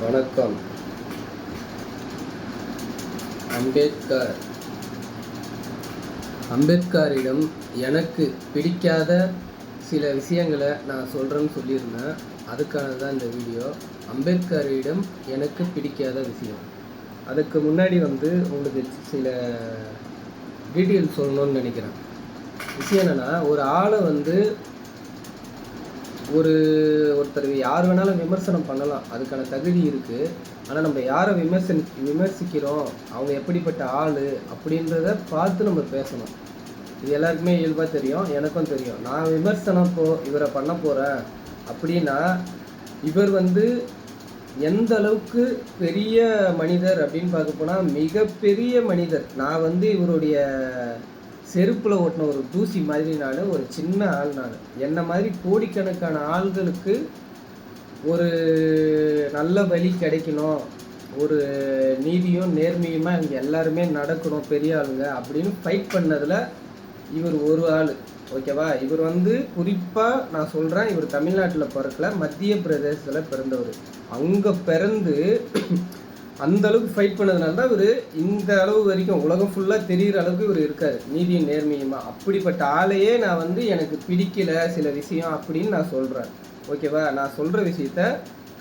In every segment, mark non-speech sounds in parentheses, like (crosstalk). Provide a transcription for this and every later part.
வணக்கம். அம்பேத்கர். அம்பேத்கரிடம் எனக்கு பிடிக்காத சில விஷயங்களை நான் சொல்கிறேன்னு சொல்லியிருந்தேன். அதுக்கான தான் இந்த வீடியோ. அம்பேத்கரிடம் எனக்கு பிடிக்காத விஷயம். அதுக்கு முன்னாடி வந்து உங்களுக்கு சில டீட்டெயில் சொல்லணும்னு நினைக்கிறேன். விஷயம் என்னென்னா ஒரு ஆளை வந்து ஒரு ஒருத்தர் யார் வேணாலும் விமர்சனம் பண்ணலாம். அதுக்கான தகுதி இருக்குது ஆனால் நம்ம யாரை விமர்சன் விமர்சிக்கிறோம்? அவங்க எப்படிப்பட்ட ஆள்? அப்படின்றத பார்த்து நம்ம பேசணும். இது எல்லாருக்குமே இயல்பாக தெரியும். எனக்கும் தெரியும். நான் விமர்சனம் போ இவரை பண்ண போகிறேன் அப்படின்னா இவர் வந்து எந்த அளவுக்கு பெரிய மனிதர் அப்படின்னு பார்க்க போனால் மிகப்பெரிய மனிதர். நான் வந்து இவருடைய செருப்பில் ஓட்டின ஒரு தூசி மாதிரி நான் ஒரு சின்ன ஆள் நான். என்னை மாதிரி கோடிக்கணக்கான ஆள்களுக்கு ஒரு நல்ல வழி கிடைக்கணும். ஒரு நீதியும் நேர்மையுமா இங்கே எல்லாருமே நடக்கணும் பெரிய ஆளுங்க அப்படின்னு ஃபைட் பண்ணதில் இவர் ஒரு ஆள். ஓகேவா இவர் வந்து குறிப்பாக நான் சொல்கிறேன் இவர் தமிழ்நாட்டில் பிறக்கல மத்திய பிரதேசத்தில் பிறந்தவர். அங்கே பிறந்து அந்த அளவுக்கு ஃபைட் பண்ணதுனால தான் இவர் இந்த அளவு வரைக்கும் உலகம் ஃபுல்லாக தெரிகிற அளவுக்கு இவர் இருக்கார். நீதியும் நேர்மையுமா? அப்படிப்பட்ட ஆளையே நான் வந்து எனக்கு பிடிக்கல சில விஷயம் அப்படின்னு நான் சொல்கிறேன் ஓகேவா நான் சொல்கிற விஷயத்த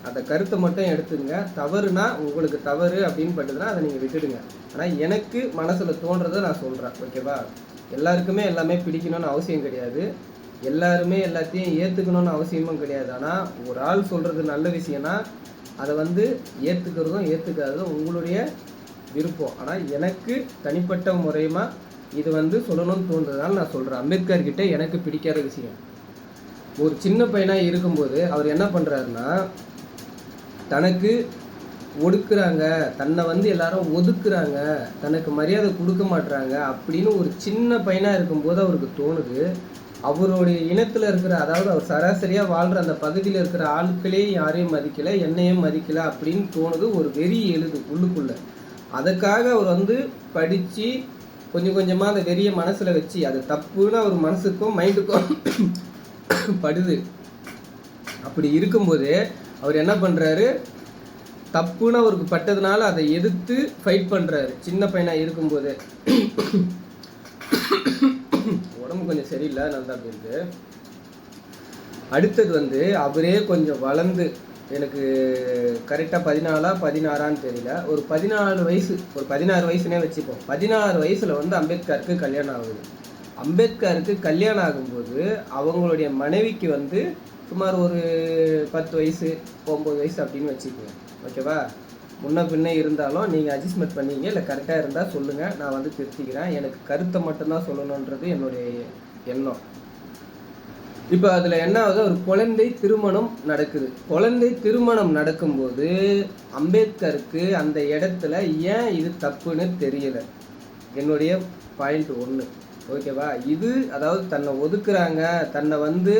அந்த கருத்தை மட்டும் எடுத்துங்க. தவறுனா உங்களுக்கு தவறு அப்படின்னு பட்டதுன்னா அதை நீங்கள் விட்டுடுங்க. ஆனால் எனக்கு மனசில் தோன்றதை நான் சொல்கிறேன் ஓகேவா எல்லாருக்குமே எல்லாமே பிடிக்கணும்னு அவசியம் கிடையாது. எல்லாருமே எல்லாத்தையும் ஏற்றுக்கணும்னு அவசியமும் கிடையாது. ஆனால் ஒரு ஆள் சொல்கிறது நல்ல விஷயம்னா அதை வந்து ஏற்றுக்கிறதும் ஏற்றுக்காததும் உங்களுடைய விருப்பம். ஆனால் எனக்கு தனிப்பட்ட முறையுமா இது வந்து சொல்லணும்னு தோன்றதுனால நான் சொல்கிறேன் அம்பேத்கர் கிட்டே எனக்கு பிடிக்காத விஷயம். ஒரு சின்ன பையனாக இருக்கும்போது அவர் என்ன பண்ணுறாருன்னா தனக்கு ஒடுக்குறாங்க தன்னை வந்து எல்லாரும் ஒதுக்குறாங்க தனக்கு மரியாதை கொடுக்க மாட்டுறாங்க அப்படின்னு ஒரு சின்ன பையனாக இருக்கும்போது அவருக்கு தோணுது. அவருடைய இனத்தில் இருக்கிற அதாவது அவர் சராசரியாக வாழ்கிற அந்த பகுதியில் இருக்கிற ஆட்களே யாரையும் மதிக்கலை என்னையும் மதிக்கலை அப்படின்னு தோணுது ஒரு வெறி எழுது உள்ளுக்குள்ளே. அதுக்காக அவர் வந்து படித்து கொஞ்சம் கொஞ்சமாக அந்த வெறியை மனசில் வச்சு அது தப்புன்னு அவர் மனசுக்கும் மைண்டுக்கும் (coughs) படுது. அப்படி இருக்கும்போது அவர் என்ன பண்ணுறாரு தப்புன்னு அவருக்கு பட்டதுனால அதை எதிர்த்து ஃபைட் பண்ணுறாரு சின்ன பையனாக இருக்கும்போது. (coughs) உடம்பு கொஞ்சம் சரியில்லை நல்லா அப்படி இருக்கு. அடுத்தது வந்து அவரே கொஞ்சம் வளர்ந்து எனக்கு கரெக்டாக பதினாலா பதினாறான்னு தெரியல. ஒரு பதினாலு வயசு ஒரு பதினாறு வயசுனே வச்சுப்போம். பதினாறு வயசில் வந்து அம்பேத்கருக்கு கல்யாணம் ஆகுது. அம்பேத்கருக்கு கல்யாணம் ஆகும்போது அவங்களுடைய மனைவிக்கு வந்து சுமார் ஒரு பத்து வயசு ஒம்பது வயசு அப்படின்னு வச்சுக்குவேன் ஓகேவா? முன்ன பின்ன இருந்தாலும் நீங்கள் அட்ஜஸ்ட்மெண்ட் பண்ணீங்க இல்லை கரெக்டாக இருந்தால் சொல்லுங்கள் நான் வந்து திருத்திக்கிறேன். எனக்கு கருத்தை மட்டும்தான் சொல்லணுன்றது என்னுடைய எண்ணம். இப்போ அதில் என்ன ஆகுது ஒரு குழந்தை திருமணம் நடக்குது. குழந்தை திருமணம் நடக்கும்போது அம்பேத்கருக்கு அந்த இடத்துல ஏன் இது தப்புன்னு தெரியல? என்னுடைய பாயிண்ட் ஒன்று ஓகேவா இது அதாவது தன்னை ஒதுக்குறாங்க தன்னை வந்து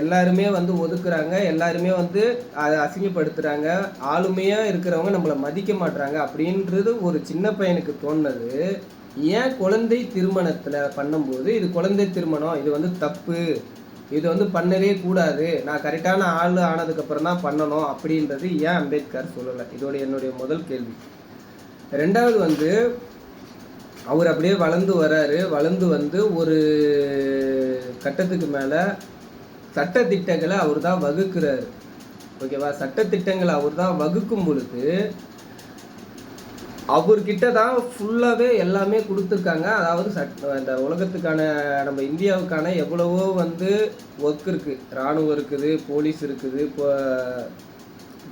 எல்லாருமே வந்து ஒதுக்குறாங்க. எல்லாருமே வந்து அதை அசிங்கப்படுத்துகிறாங்க ஆளுமையாக இருக்கிறவங்க நம்மளை மதிக்க மாட்றாங்க அப்படின்றது ஒரு சின்ன பையனுக்கு தோணுது ஏன் குழந்தை திருமணத்தில் பண்ணும்போது இது குழந்தை திருமணம் இது வந்து தப்பு இது வந்து பண்ணவே கூடாது நான் கரெக்டான ஆள் ஆனதுக்கப்புறம் தான் பண்ணணும் அப்படின்றது ஏன் அம்பேத்கர் சொல்லலை? இதோட என்னுடைய முதல் கேள்வி. ரெண்டாவது வந்து அவர் அப்படியே வளர்ந்து வராரு. வளர்ந்து வந்து ஒரு கட்டத்துக்கு மேலே சட்டத்திட்டங்களை அவர் தான் வகுக்கிறாரு. ஓகேவா? சட்டத்திட்டங்களை அவர் தான் வகுக்கும் பொழுது அவர்கிட்ட தான் ஃபுல்லாகவே எல்லாமே கொடுத்துருக்காங்க. அதாவது சட் இந்த உலகத்துக்கான நம்ம இந்தியாவுக்கான எவ்வளவோ வந்து ஒர்க் இருக்குது இராணுவம் இருக்குது போலீஸ் இருக்குது இப்போ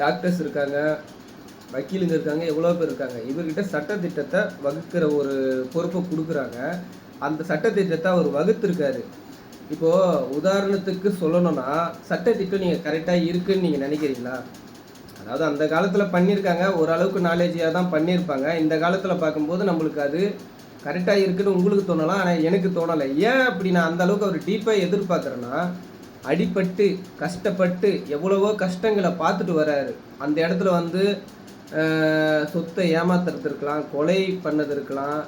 டாக்டர்ஸ் இருக்காங்க வக்கீலுங்க இருக்காங்க எவ்வளோ பேர் இருக்காங்க. இவர்கிட்ட சட்டத்திட்டத்தை வகுக்கிற ஒரு பொறுப்பை கொடுக்குறாங்க. அந்த சட்டத்திட்டத்தை அவர் வகுத்திருக்காரு. இப்போது உதாரணத்துக்கு சொல்லணும்னா சட்டத்திட்டம் நீங்கள் கரெக்டாக இருக்குன்னு நீங்கள் நினைக்கிறீங்களா? அதாவது அந்த காலத்தில் பண்ணியிருக்காங்க ஓரளவுக்கு நாலேஜியாக தான் பண்ணியிருப்பாங்க இந்த காலத்தில் பார்க்கும்போது நம்மளுக்கு அது கரெக்டாக இருக்குன்னு உங்களுக்கு தோணலாம் ஆனால் எனக்கு தோணலை. ஏன் அப்படி நான் அந்த அளவுக்கு அவர் டீப்பாக எதிர்பார்க்குறேன்னா அடிபட்டு கஷ்டப்பட்டு எவ்வளவோ கஷ்டங்களை பார்த்துட்டு வர்றாரு அந்த இடத்துல வந்து சொத்தை ஏமாத்துறது இருக்கலாம் கொலை பண்ணது இருக்கலாம்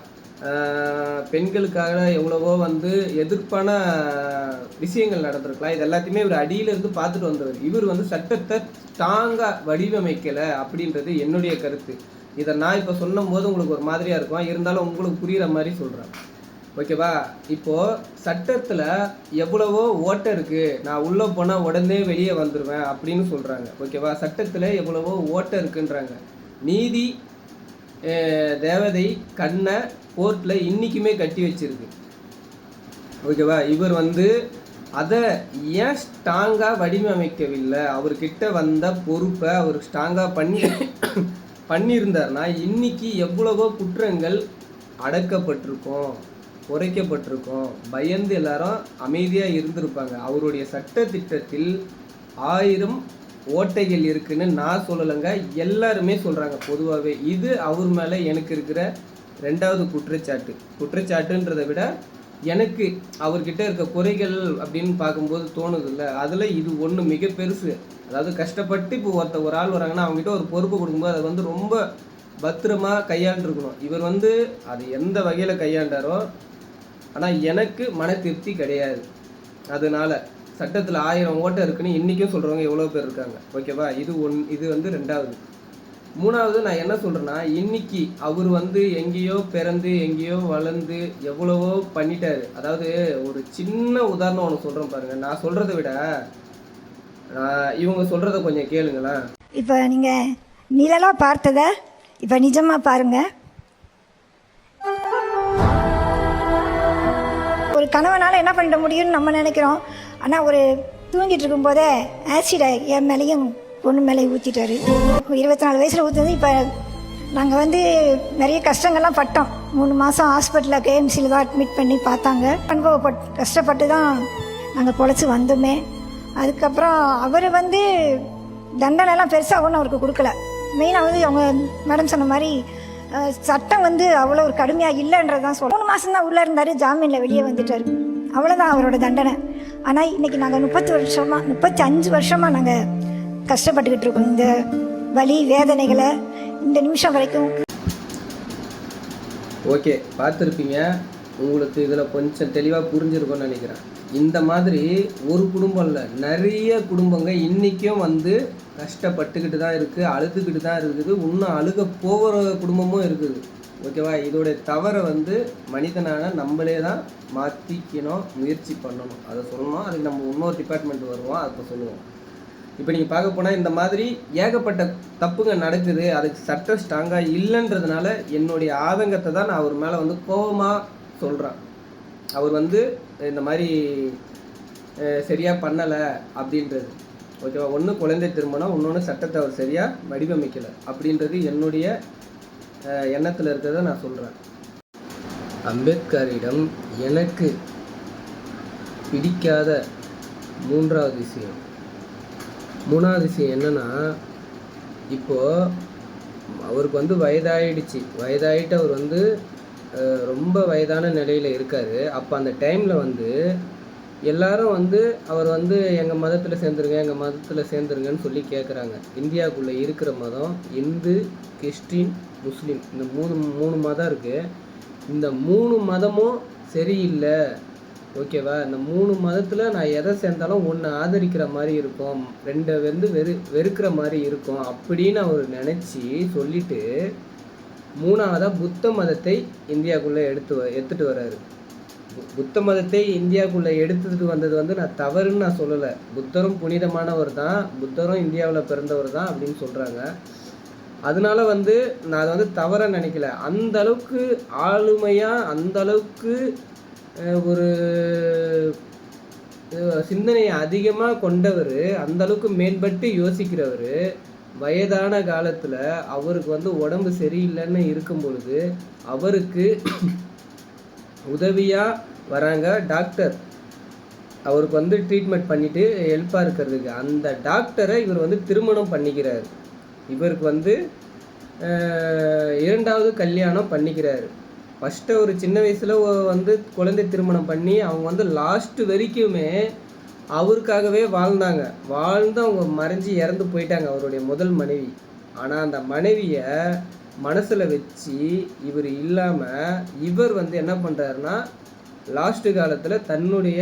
பெண்களுக்காக எவ்வளவோ வந்து எதிர்ப்பான விஷயங்கள் நடந்திருக்கலாம். இது எல்லாத்தையுமே இவர் அடியில இருந்து பார்த்துட்டு வந்தவர். இவர் வந்து சட்டத்தை ஸ்ட்ராங்கா வடிவமைக்கல அப்படின்றது என்னுடைய கருத்து. இதை நான் இப்போ சொன்னும் போது உங்களுக்கு ஒரு மாதிரியா இருக்கும். இருந்தாலும் உங்களுக்கு புரியுற மாதிரி சொல்றேன். ஓகேவா? இப்போ சட்டத்துல எவ்வளவோ ஓட்டை இருக்கு. நான் உள்ள போனா உடனே வெளியே வந்துடுவேன் அப்படின்னு சொல்றாங்க. ஓகேவா? சட்டத்துல எவ்வளவோ ஓட்டை இருக்குன்றாங்க. நீதி தேவதை கண்ணை கோர்ட்டில் இன்றைக்குமே கட்டி வச்சிருக்கு. ஓகேவா? இவர் வந்து அதை ஏன் ஸ்ட்ராங்காக வடிவமைக்கவில்லை? அவர்கிட்ட வந்த பொறுப்பை அவர் ஸ்ட்ராங்காக பண்ணி பண்ணியிருந்தாருன்னா இன்றைக்கி எவ்வளவோ குற்றங்கள் அடக்கப்பட்டிருக்கும் குறைக்கப்பட்டிருக்கும். பயந்து எல்லாரும் அமைதியாக இருந்திருப்பாங்க. அவருடைய சட்ட திட்டத்தில் ஆயிரம் ஓட்டைகள் இருக்குன்னு நான் சொல்லலைங்க. எல்லாருமே சொல்கிறாங்க பொதுவாகவே இது அவர் மேலே எனக்கு இருக்கிற ரெண்டாவது குற்றச்சாட்டு. குற்றச்சாட்டுன்றதை விட எனக்கு அவர்கிட்ட இருக்க குறைகள் அப்படின்னு பார்க்கும்போது தோணுது இல்லை அதில் இது ஒன்று மிக பெருசு. அதாவது கஷ்டப்பட்டு இப்போ ஒருத்த ஒரு ஆள் வராங்கன்னா அவங்ககிட்ட ஒரு பொறுப்பு கொடுக்கும்போது அதை வந்து ரொம்ப பத்திரமா கையாண்டுருக்கணும். இவர் வந்து அது எந்த வகையில் கையாண்டாரோ ஆனால் எனக்கு மன திருப்தி கிடையாது. அதனால சட்டத்தில் ஆயிரம் ஓட்டை இருக்குன்னு இன்றைக்கும் சொல்கிறவங்க எவ்வளோ பேர் இருக்காங்க. ஓகேவா? இது ஒன் இது வந்து ரெண்டாவது. மூணாவது நான் என்ன சொல்கிறேன்னா இன்னைக்கு அவர் வந்து எங்கேயோ பிறந்து எங்கேயோ வளர்ந்து எவ்வளவோ பண்ணிட்டாரு. அதாவது ஒரு சின்ன உதாரணம் ஒன்று சொல்கிறேன் பாருங்க. நான் சொல்கிறத விட இவங்க சொல்கிறத கொஞ்சம் கேளுங்களேன். இப்போ நீங்கள் நிழலாக பார்த்தத இப்போ நிஜமாக பாருங்கள் ஒரு கணவனால் என்ன பண்ணிட முடியும்னு நம்ம நினைக்கிறோம். ஆனால் ஒரு தூங்கிட்டு இருக்கும்போதே ஆசிடை என் மேலேயும் பொண்ணு மேலே ஊற்றிட்டாரு இருபத்தி நாலு வயசில் ஊற்றுனது இப்போ நாங்கள் வந்து நிறைய கஷ்டங்கள்லாம் பட்டோம். மூணு மாதம் ஹாஸ்பிட்டலில் கேஎம்சியில் தான் அட்மிட் பண்ணி பார்த்தாங்க. அனுபவப்பட் கஷ்டப்பட்டு தான் நாங்கள் பொழைச்சி வந்தோமே. அதுக்கப்புறம் அவர் வந்து தண்டனைலாம் பெருசாக ஒன்றும் அவருக்கு கொடுக்கல. மெயினாக வந்து அவங்க மேடம் சொன்ன மாதிரி சட்டம் வந்து அவ்வளோ ஒரு கடுமையாக இல்லைன்றது தான் சொல்ல மூணு மாதம் தான் உள்ளே இருந்தார் ஜாமீனில் வெளியே வந்துட்டார். அவ்வளோதான் அவரோட தண்டனை. ஆனால் இன்னைக்கு நாங்கள் முப்பத்தி வருஷமாக முப்பத்தி அஞ்சு வருஷமாக நாங்கள் கஷ்டப்பட்டுக்கிட்டு இருக்கோம் இந்த வலி வேதனைகளை இந்த நிமிஷம் வரைக்கும் ஓகே பார்த்துருப்பீங்க. உங்களுக்கு இதில் கொஞ்சம் தெளிவாக புரிஞ்சிருக்கும்னு நினைக்கிறேன். இந்த மாதிரி ஒரு குடும்பம் இல்லை நிறைய குடும்பங்க இன்றைக்கும் வந்து கஷ்டப்பட்டுக்கிட்டு தான் இருக்குது அழுதுகிட்டு தான் இருக்குது. இன்னும் அழுக போகிற குடும்பமும் இருக்குது. ஓகேவா? இதோடைய தவறை வந்து மனிதனான நம்மளே தான் மாற்றிக்கணும் முயற்சி பண்ணணும். அதை சொல்லணும். அதுக்கு நம்ம இன்னொரு டிபார்ட்மெண்ட் வருவோம் அதை சொல்லுவோம். இப்போ நீங்கள் பார்க்க போனால் இந்த மாதிரி ஏகப்பட்ட தப்புங்க நடக்குது. அதுக்கு சட்டம் ஸ்ட்ராங்காக இல்லைன்றதுனால என்னுடைய ஆதங்கத்தை தான் நான் அவர் மேலே வந்து கோபமாக சொல்கிறேன் அவர் வந்து இந்த மாதிரி சரியாக பண்ணலை அப்படின்றது. ஓகேவா? ஒன்று குழந்தை திருமணம் இன்னொன்று சட்டத்தை அவர் சரியாக வடிவமைக்கலை அப்படின்றது என்னுடைய எண்ணத்தில் இருக்கிறத நான் சொல்கிறேன் அம்பேத்கரிடம் எனக்கு பிடிக்காத மூன்றாவது விஷயம். மூணாவது விஷயம் என்னன்னா இப்போ அவருக்கு வந்து வயதாகிடுச்சு வயதாகிட்டு அவர் வந்து ரொம்ப வயதான நிலையில் இருக்கார். அப்போ அந்த டைமில் வந்து எல்லாரும் வந்து அவர் வந்து எங்கள் மதத்தில் சேர்ந்துருங்க எங்கள் மதத்தில் சேர்ந்துருங்கன்னு சொல்லி கேட்குறாங்க இந்தியாவுக்குள்ளே இருக்கிற மதம் இந்து கிறிஸ்டின் முஸ்லீம் இந்த மூணு மூணு மதம் இருக்குது இந்த மூணு மதமும் சரியில்லை. ஓகேவா? இந்த மூணு மதத்தில் நான் எதை சேர்ந்தாலும் ஒன்று ஆதரிக்கிற மாதிரி இருக்கும் ரெண்டை வந்து வெறு வெறுக்கிற மாதிரி இருக்கும் அப்படின்னு அவர் நினச்சி சொல்லிட்டு மூணாவதாக புத்த மதத்தை இந்தியாவுக்குள்ளே எடுத்து வ- வர்றாரு. பு- புத்த மதத்தை இந்தியாவுக்குள்ளே எடுத்துட்டு வந்தது வந்து நான் தவறுன்னு நான் சொல்லலை. புத்தரும் புனிதமானவர் தான் புத்தரும் இந்தியாவில் பிறந்தவர் தான் அப்படின்னு சொல்கிறாங்க அதனால வந்து நான் அதை வந்து தவற நினைக்கல. அந்த அளவுக்கு ஆளுமையாக அந்த அளவுக்கு ஒரு சிந்தனையை அதிகமாக கொண்டவர் அந்தளவுக்கு மேம்பட்டு யோசிக்கிறவர் வயதான காலத்தில் அவருக்கு வந்து உடம்பு சரியில்லைன்னு இருக்கும் பொழுது அவருக்கு உதவியாக வராங்க டாக்டர். அவருக்கு வந்து ட்ரீட்மெண்ட் பண்ணிட்டு ஹெல்ப்பாக இருக்கிறதுக்கு. அந்த டாக்டரை இவர் வந்து திருமணம் பண்ணிக்கிறார். இவருக்கு வந்து இரண்டாவது கல்யாணம் பண்ணிக்கிறார். ஃபஸ்ட்டு ஒரு சின்ன வயசில் வந்து குழந்தை திருமணம் பண்ணி அவங்க வந்து லாஸ்ட்டு வரைக்குமே அவருக்காகவே வாழ்ந்தாங்க. வாழ்ந்து அவங்க மறைஞ்சு இறந்து போயிட்டாங்க அவருடைய முதல் மனைவி. ஆனால் அந்த மனைவியை மனசில் வச்சு இவர் இல்லாமல் இவர் வந்து என்ன பண்ணுறாருன்னா லாஸ்ட்டு காலத்தில் தன்னுடைய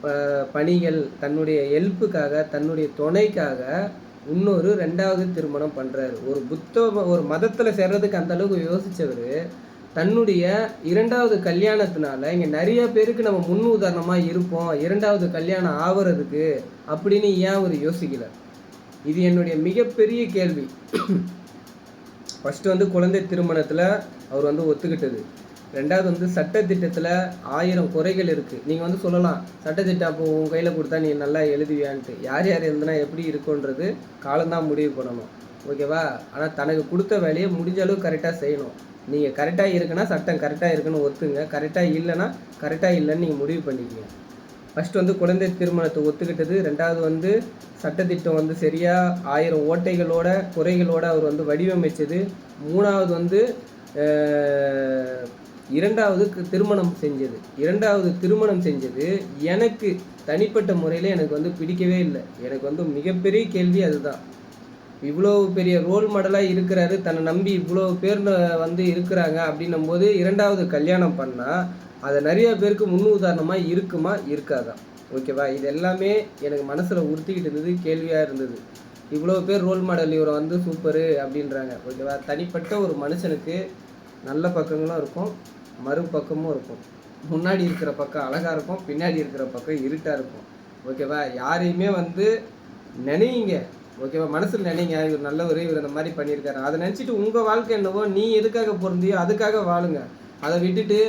ப- பணிகள் தன்னுடைய ஹெல்ப்புக்காக தன்னுடைய துணைக்காக இன்னொரு ரெண்டாவது திருமணம் பண்ணுறாரு ஒரு புத்த ஒரு மதத்தில் சேர்றதுக்கு அந்த அளவுக்கு யோசிச்சவர் தன்னுடைய இரண்டாவது கல்யாணத்தினால இங்கே நிறைய பேருக்கு நம்ம முன் உதாரணமாக இருப்போம். இரண்டாவது கல்யாணம் ஆகிறதுக்கு அப்படின்னு ஏன் அவர் யோசிக்கல? இது என்னுடைய மிகப்பெரிய கேள்வி. (clears throat) ஃபஸ்ட்டு வந்து குழந்தை திருமணத்தில் அவர் வந்து ஒத்துக்கிட்டது. ரெண்டாவது வந்து சட்டத்திட்டத்தில் ஆயிரம் குறைகள் இருக்குது நீங்கள் வந்து சொல்லலாம் சட்டத்திட்டம் அப்போ உன் கையில் கொடுத்தா நீ நல்லா எழுதுவியான்ட்டு. யார் யார் இருந்தனா எப்படி இருக்குன்றது காலம்தான் முடிவு பண்ணணும். ஓகேவா? ஆனால் தனக்கு கொடுத்த வேலையை முடிஞ்ச அளவு கரெக்டாக செய்யணும். நீங்கள் கரெக்டாக இருக்குன்னா சட்டம் கரெக்டாக இருக்குன்னு ஒத்துங்க. கரெக்டாக இல்லைன்னா கரெக்டாக இல்லைன்னு நீங்கள் முடிவு பண்ணிக்கங்க. ஃபஸ்ட்டு வந்து குழந்தை திருமணத்தை ஒத்துக்கிட்டது. ரெண்டாவது வந்து சட்டத்திட்டம் வந்து சரியாக ஆயிரம் ஓட்டைகளோட குறைகளோட அவர் வந்து வடிவமைச்சது. மூணாவது வந்து இரண்டாவது திருமணம் செஞ்சது. இரண்டாவது திருமணம் செஞ்சது. எனக்கு தனிப்பட்ட முறையில் எனக்கு வந்து பிடிக்கவே இல்லை. எனக்கு வந்து மிகப்பெரிய கேள்வி அதுதான். இவ்வளோ பெரிய ரோல் மாடலாக இருக்கிறாரு. தன்னை நம்பி இவ்வளோ பேர் வந்து இருக்கிறாங்க அப்படின்னும் போது இரண்டாவது கல்யாணம் பண்ணால் அதை நிறைய பேருக்கு முன் உதாரணமாக இருக்குமா? இருக்காதான் ஓகேவா? இது எல்லாமே எனக்கு மனசில் உறுத்திக்கிட்டு இருந்தது கேள்வியாக இருந்தது. இவ்வளோ பேர் ரோல் மாடல் இவரை வந்து சூப்பரு அப்படின்றாங்க. ஓகேவா? தனிப்பட்ட ஒரு மனுஷனுக்கு நல்ல பக்கங்களும் இருக்கும். மறுபக்கமும் இருக்கும். முன்னாடி இருக்கிற பக்கம் அழகாக இருக்கும் பின்னாடி இருக்கிற பக்கம் இருட்டாக இருக்கும். ஓகேவா? யாரையுமே வந்து நினைங்க. ஓகேவா? மனசில் நினைங்க. இவர் நல்லவர் இவர் இந்த மாதிரி பண்ணியிருக்காரு. அதை நினச்சிட்டு உங்கள் வாழ்க்கை என்னவோ நீ எதுக்காக பிறந்தியோ அதுக்காக வாழுங்க. அதை விட்டுட்டு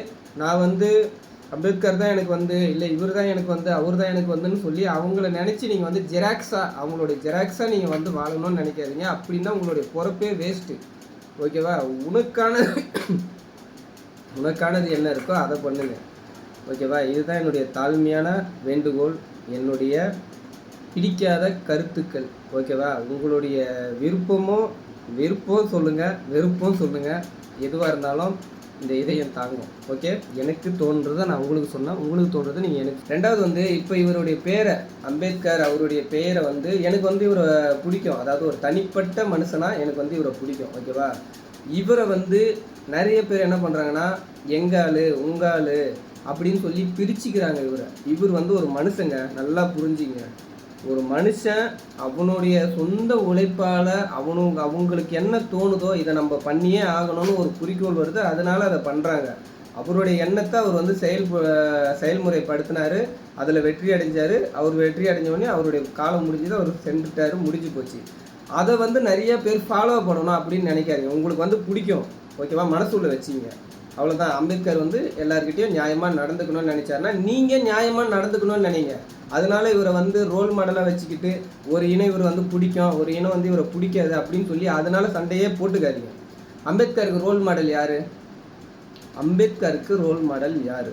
நான் வந்து அம்பேத்கர் தான் எனக்கு வந்து இல்லை இவர் தான் எனக்கு வந்து அவர் தான் எனக்கு வந்துன்னு சொல்லி அவங்கள நினச்சி நீங்கள் வந்து ஜெராக்ஸாக அவங்களுடைய ஜெராக்ஸாக நீங்கள் வந்து வாழணும்னு நினைக்காதீங்க. அப்படின்னா உங்களுடைய பொறுப்பே வேஸ்ட்டு ஓகேவா? உனக்கான உனக்கானது என்ன இருக்கோ அதை பண்ணுங்க. ஓகேவா? இதுதான் என்னுடைய தாழ்மையான வேண்டுகோள் என்னுடைய பிடிக்காத கருத்துக்கள். ஓகேவா? உங்களுடைய விருப்பமோ விருப்பம் சொல்லுங்கள் வெறுப்பும் சொல்லுங்கள் எதுவாக இருந்தாலும் இந்த இதயம் தாங்கும். ஓகே? எனக்கு தோன்றதை நான் உங்களுக்கு சொன்னேன். உங்களுக்கு தோன்றதை நீங்கள் எனக்கு ரெண்டாவது வந்து இப்போ இவருடைய பேரை அம்பேத்கர் அவருடைய பெயரை வந்து எனக்கு வந்து இவரை பிடிக்கும். அதாவது ஒரு தனிப்பட்ட மனுஷனா எனக்கு வந்து இவரை பிடிக்கும். ஓகேவா? இவரை வந்து நிறைய பேர் என்ன பண்ணுறாங்கன்னா எங்காளு உங்காளு அப்படின்னு சொல்லி பிரிச்சுக்கிறாங்க இவரை. இவர் வந்து ஒரு மனுஷங்க நல்லா புரிஞ்சுங்க. ஒரு மனுஷன் அவனுடைய சொந்த உழைப்பால் அவனுங்க அவங்களுக்கு என்ன தோணுதோ இதை நம்ம பண்ணியே ஆகணும்னு ஒரு குறிக்கோள் வருது. அதனால அதை பண்ணுறாங்க அவருடைய எண்ணத்தை அவர் வந்து செயல் செயல்முறைப்படுத்தினாரு. அதில் வெற்றி அடைஞ்சார். அவர் வெற்றி அடைஞ்ச உடனே அவருடைய காலம் முடிஞ்சது அவர் சென்றுட்டாரு முடிஞ்சு போச்சு. அதை வந்து நிறைய பேர் ஃபாலோ பண்ணணும் அப்படின்னு நினைக்காதீங்க. உங்களுக்கு வந்து பிடிக்கும். ஓகேவா மனசுள்ள வச்சுங்க அவ்வளோதான் அம்பேத்கர் வந்து எல்லாருக்கிட்டையும் நியாயமாக நடந்துக்கணும்னு நினைச்சாருன்னா நீங்கள் நியாயமாக நடந்துக்கணும்னு நினைங்க. அதனால இவரை வந்து ரோல் மாடலாக வச்சுக்கிட்டு ஒரு இனம் இவர் வந்து பிடிக்கும் ஒரு இனம் வந்து இவரை பிடிக்காது அப்படின்னு சொல்லி அதனால சண்டையே போட்டுக்காதீங்க. அம்பேத்கருக்கு ரோல் மாடல் யார்? அம்பேத்கருக்கு ரோல் மாடல் யார்?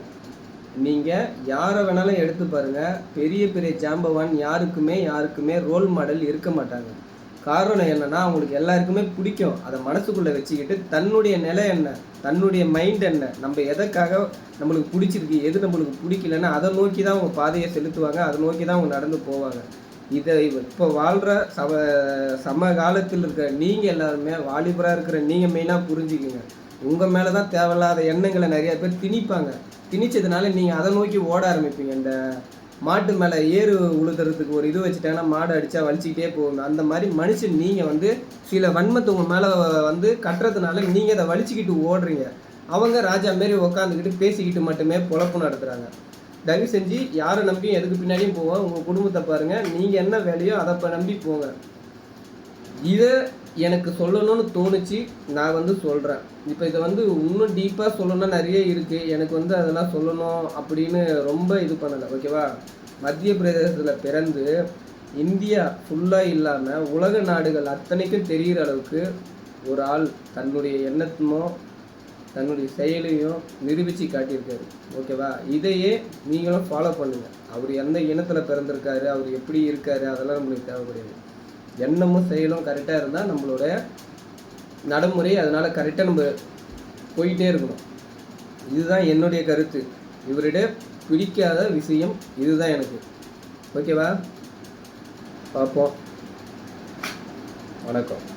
நீங்கள் யாரை வேணாலும் எடுத்து பாருங்கள் பெரிய பெரிய ஜாம்பவான் யாருக்குமே யாருக்குமே ரோல் மாடல் இருக்க மாட்டாங்க. காரணம் என்னன்னா அவங்களுக்கு எல்லாருக்குமே பிடிக்கும். அதை மனசுக்குள்ளே வச்சுக்கிட்டு தன்னுடைய நிலை என்ன தன்னுடைய மைண்ட் என்ன நம்ம எதற்காக நம்மளுக்கு பிடிச்சிருக்கு எது நம்மளுக்கு பிடிக்கலன்னா அதை நோக்கி தான் அவங்க பாதையை செலுத்துவாங்க அதை நோக்கி தான் அவங்க நடந்து போவாங்க. இதை இப்போ வாழ்கிற சம சம காலத்தில் இருக்கிற நீங்கள் எல்லாருமே வாலிபராக இருக்கிற நீங்கள் மெயினாக புரிஞ்சுக்குங்க. உங்கள் மேலே தான் தேவையில்லாத எண்ணங்களை நிறைய பேர் திணிப்பாங்க. திணிச்சதுனால நீங்கள் அதை நோக்கி ஓட ஆரம்பிப்பீங்க. இந்த மாட்டு மேலே ஏறு உழுதுறதுக்கு ஒரு இது வச்சுட்டாங்கன்னா மாடு அடித்தா வலிச்சிக்கிட்டே போகும் அந்த மாதிரி மனுஷன் நீங்கள் வந்து சில வன்மத்தை உங்கள் மேலே வந்து கட்டுறதுனால நீங்கள் அதை வலிச்சுக்கிட்டு ஓடுறீங்க. அவங்க ராஜா மாரி உக்காந்துக்கிட்டு பேசிக்கிட்டு மட்டுமே பொழப்பு நடத்துகிறாங்க தயவு செஞ்சு யாரை நம்பியும் எதுக்கு பின்னாடியும் போவோம் உங்கள் குடும்பத்தை பாருங்கள் நீங்கள் என்ன வேலையோ அதை இப்போ நம்பி போங்க. இதை எனக்கு சொல்லணும்னு தோணுச்சு நான் வந்து சொல்கிறேன் இப்போ இதை வந்து இன்னும் டீப்பாக சொல்லணும்னா நிறைய இருக்குது எனக்கு வந்து அதெல்லாம் சொல்லணும் அப்படின்னு ரொம்ப இது பண்ணலை ஓகேவா மத்திய பிரதேசத்தில் பிறந்து இந்தியா ஃபுல்லாக இல்லாமல் உலக நாடுகள் அத்தனைக்கும் தெரிகிற அளவுக்கு ஒரு ஆள் தன்னுடைய எண்ணத்துமோ தன்னுடைய செயலையும் நிரூபித்து காட்டியிருக்காரு ஓகேவா இதையே நீங்களும் ஃபாலோ பண்ணுங்கள் அவர் எந்த இனத்தில் பிறந்திருக்காரு அவர் எப்படி இருக்காரு அதெல்லாம் நம்மளுக்கு தேவைப்படுது. எண்ணமும் செயலும் கரெக்டாக இருந்தால் நம்மளோட நடைமுறை அதனால் கரெக்டாக நம்ம போயிட்டே இருக்கணும். இதுதான் என்னுடைய கருத்து. இவரிட பிடிக்காத விஷயம் இதுதான் எனக்கு. ஓகேவா பார்ப்போம். வணக்கம்.